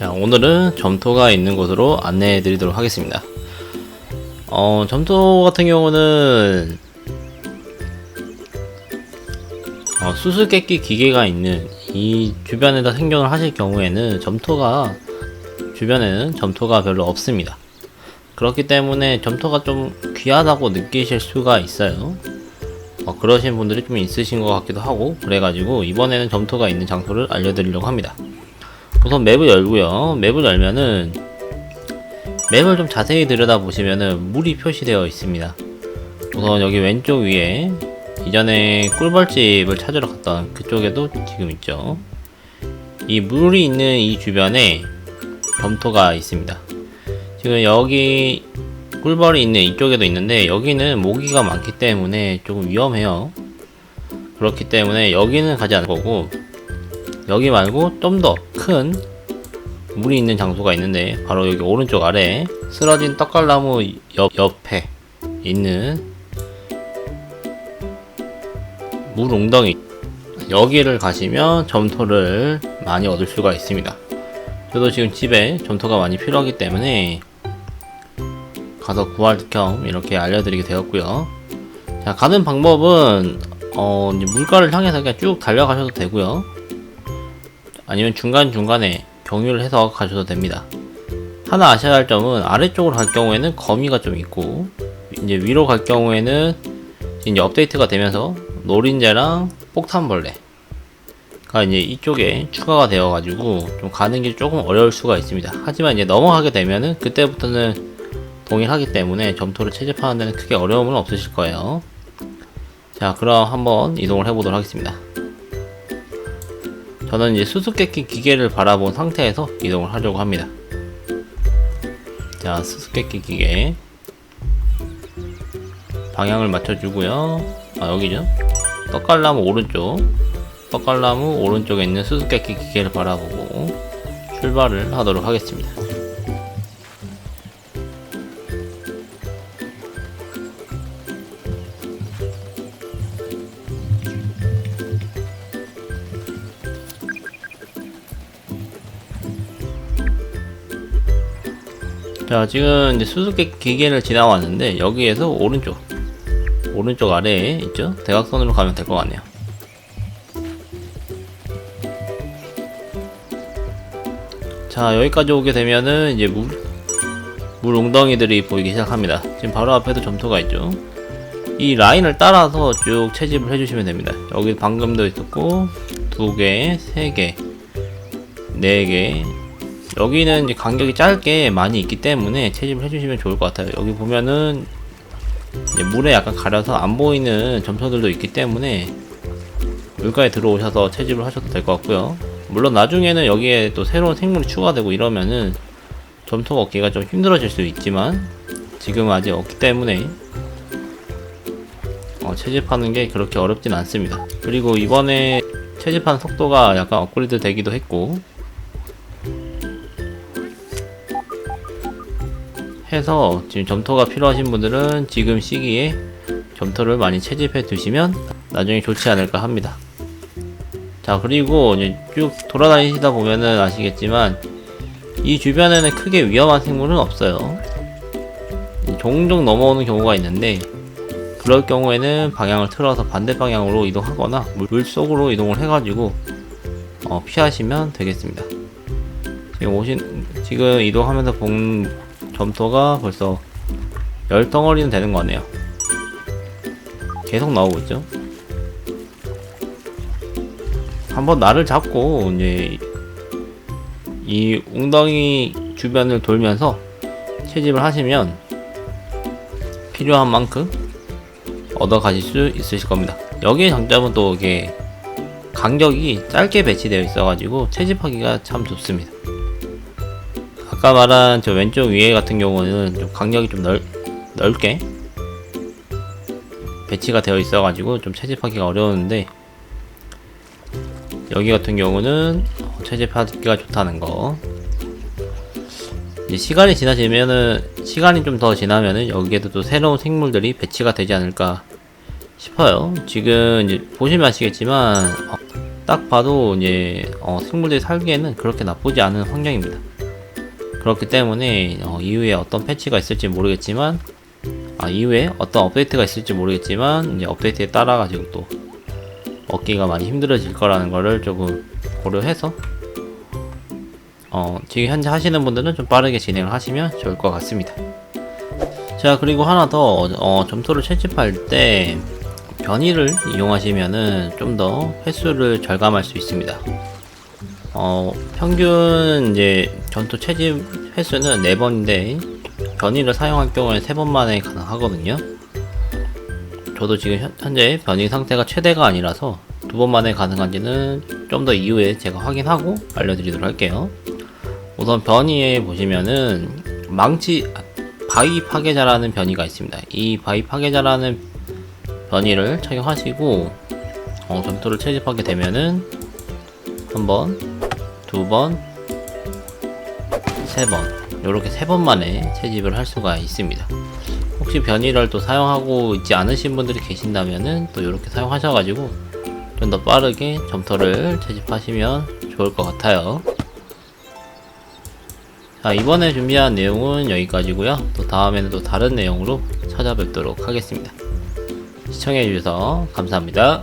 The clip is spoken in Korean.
자, 오늘은 점토가 있는 곳으로 안내해 드리도록 하겠습니다. 어, 점토 같은 경우는 어, 수수께끼 기계가 있는 이 주변에다 생존을 하실 경우에는 점토가 주변에는 점토가 별로 없습니다. 그렇기 때문에 점토가 좀 귀하다고 느끼실 수가 있어요. 어, 그러신 분들이 좀 있으신 것 같기도 하고 그래가지고 이번에는 점토가 있는 장소를 알려드리려고 합니다. 우선 맵을 열고요. 맵을 열면은 맵을 좀 자세히 들여다보시면은 물이 표시되어 있습니다. 우선 여기 왼쪽 위에 이전에 꿀벌집을 찾으러 갔던 그쪽에도 지금 있죠. 이 물이 있는 이 주변에 점토가 있습니다. 지금 여기 꿀벌이 있는 이쪽에도 있는데 여기는 모기가 많기 때문에 조금 위험해요. 그렇기 때문에 여기는 가지 않을 거고 여기 말고 좀 더 큰 물이 있는 장소가 있는데 바로 여기 오른쪽 아래 쓰러진 떡갈나무 옆, 옆에 있는 물 웅덩이 여기를 가시면 점토를 많이 얻을 수가 있습니다. 저도 지금 집에 점토가 많이 필요하기 때문에 가서 구할 겸 이렇게 알려드리게 되었고요. 자, 가는 방법은 어, 물가를 향해서 그냥 쭉 달려가셔도 되고요. 아니면 중간중간에 경유를 해서 가셔도 됩니다. 하나 아셔야 할 점은 아래쪽으로 갈 경우에는 거미가 좀 있고 이제 위로 갈 경우에는 이제 업데이트가 되면서 노린재랑 폭탄벌레가 이제 이쪽에 추가가 되어가지고 좀 가는 게 조금 어려울 수가 있습니다. 하지만 이제 넘어가게 되면은 그때부터는 동일하기 때문에 점토를 채집하는 데는 크게 어려움은 없으실 거예요. 자, 그럼 한번 이동을 해보도록 하겠습니다. 저는 이제 수수께끼 기계를 바라본 상태에서 이동을 하려고 합니다. 자, 수수께끼 기계. 방향을 맞춰주고요. 아, 여기죠. 떡갈나무 오른쪽. 떡갈나무 오른쪽에 있는 수수께끼 기계를 바라보고 출발을 하도록 하겠습니다. 자, 지금 이제 수수께끼 기계를 지나왔는데 여기에서 오른쪽 오른쪽 아래에 있죠? 대각선으로 가면 될 것 같네요. 자, 여기까지 오게 되면은 이제 물, 물 웅덩이들이 보이기 시작합니다. 지금 바로 앞에도 점토가 있죠. 이 라인을 따라서 쭉 채집을 해주시면 됩니다. 여기 방금도 있었고, 두 개, 세 개, 네 개, 여기는 이제 간격이 짧게 많이 있기 때문에 채집을 해주시면 좋을 것 같아요. 여기 보면은 물에 약간 가려서 안 보이는 점토들도 있기 때문에 물가에 들어오셔서 채집을 하셔도 될 것 같고요. 물론 나중에는 여기에 또 새로운 생물이 추가되고 이러면은 점토 얻기가 좀 힘들어질 수 있지만 지금은 아직 없기 때문에 어, 채집하는 게 그렇게 어렵진 않습니다. 그리고 이번에 채집하는 속도가 약간 업그레이드 되기도 했고 해서 지금 점토가 필요하신 분들은 지금 시기에 점토를 많이 채집해 두시면 나중에 좋지 않을까 합니다. 자 그리고 이제 쭉 돌아다니시다 보면은 아시겠지만 이 주변에는 크게 위험한 생물은 없어요. 종종 넘어오는 경우가 있는데 그럴 경우에는 방향을 틀어서 반대 방향으로 이동하거나 물 속으로 이동을 해가지고 어, 피하시면 되겠습니다. 지금 오신 지금 이동하면서 본 점토가 벌써 열 덩어리는 되는 거 같네요. 계속 나오고 있죠. 한번 날을 잡고 이제 이 웅덩이 주변을 돌면서 채집을 하시면 필요한 만큼 얻어 가실 수 있으실 겁니다. 여기의 장점은 또 이게 간격이 짧게 배치되어 있어가지고 채집하기가 참 좋습니다. 아까 말한 저 왼쪽 위에 같은 경우는 좀 간격이 좀 넓, 넓게 배치가 되어 있어 가지고 좀 채집하기가 어려웠는데 여기 같은 경우는 채집하기가 좋다는 거. 이제 시간이 지나지면은 시간이 좀 더 지나면은 여기에도 또 새로운 생물들이 배치가 되지 않을까 싶어요. 지금 이제 보시면 아시겠지만 어, 딱 봐도 이제 어, 생물들이 살기에는 그렇게 나쁘지 않은 환경입니다. 그렇기 때문에 어, 이후에 어떤 패치가 있을지 모르겠지만 아 이후에 어떤 업데이트가 있을지 모르겠지만 이제 업데이트에 따라 가지고 또 얻기가 많이 힘들어질 거라는 거를 조금 고려해서 어, 지금 현재 하시는 분들은 좀 빠르게 진행을 하시면 좋을 것 같습니다. 자, 그리고 하나 더, 어, 점토를 채집할 때 변이를 이용하시면은 좀 더 횟수를 절감할 수 있습니다. 어, 평균 이제 점토 채집 횟수는 4번인데 변이를 사용할 경우에 3번 만에 가능하거든요. 저도 지금 현- 현재 변이 상태가 최대가 아니라서 두 번 만에 가능한지는 좀 더 이후에 제가 확인하고 알려드리도록 할게요. 우선 변이에 보시면은 망치 아, 바위 파괴자라는 변이가 있습니다. 이 바위 파괴자라는 변이를 착용하시고 어, 점토를 채집하게 되면은 한 번, 두 번, 세 번, 이렇게 세 번 만에 채집을 할 수가 있습니다. 혹시 변이를 또 사용하고 있지 않으신 분들이 계신다면은 또 이렇게 사용하셔가지고 좀 더 빠르게 점토를 채집하시면 좋을 것 같아요. 자, 이번에 준비한 내용은 여기까지고요. 또 다음에는 또 다른 내용으로 찾아뵙도록 하겠습니다. 시청해주셔서 감사합니다.